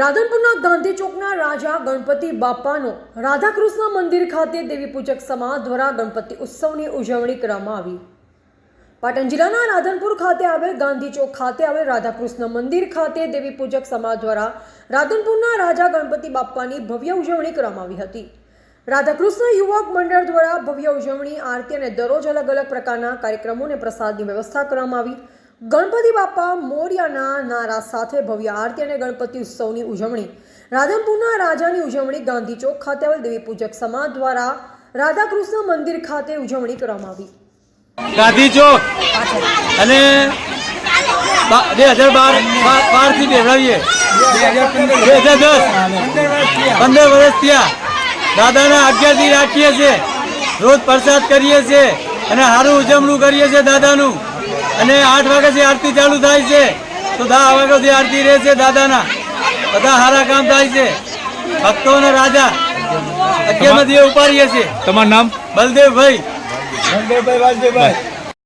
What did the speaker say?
રાધનપુરના ગાંધી ચોકના રાજા ગણપતિ બાપાનો રાધાકૃષ્ણ મંદિર ખાતે દેવી પૂજક સમાજ દ્વારા ગણપતિ ઉત્સવની ઉજવણી કરવામાં આવી. પાટણ જિલ્લાના રાધનપુર ખાતે આવેલ ગાંધી ચોક ખાતે આવેલ રાધાકૃષ્ણ મંદિર ખાતે દેવી પૂજક સમાજ દ્વારા રાધનપુરના રાજા ગણપતિ બાપાની ભવ્ય ઉજવણી કરવામાં આવી હતી. રાધાકૃષ્ણ યુવક મંડળ દ્વારા ભવ્ય ઉજવણી, આરતી અને દરરોજ અલગ અલગ પ્રકારના કાર્યક્રમો અને પ્રસાદની વ્યવસ્થા કરવામાં આવી. ગણપતિ બાપા મોર્યાના નારા સાથે ભવ્ય આરતી અને ગણપતિ ઉત્સવની ઉજવણી. રાધનપુરના રાજાની ઉજવણી ગાંધી ચોક ખાતે આવેલ દેવી પૂજક સમાજ દ્વારા રાધાકૃષ્ણ મંદિર ખાતે ઉજવણી કરવામાં આવી. ગાંધી ચોક અને બા- હજાર બાર બારથી બેવડાવીએ બે હજાર દસ. પંદર વર્ષ થયા. દાદાના આજ્ઞાથી રાખીએ છીએ. રોજ પ્રસાદ કરીએ છીએ અને સારું ઉજવણું કરીએ છીએ દાદાનું. અને આઠ વાગ્યાથી આરતી ચાલુ થાય છે. તો દસ વાગ્યાથી આરતી રહે છે દાદાના. બધા સારા કામ થાય છે. ભક્તોના રાજા અગિયારમાંથી ઉપાડીએ છીએ. તમારું નામ? બલદેવભાઈ. વાસુદેવભાઈ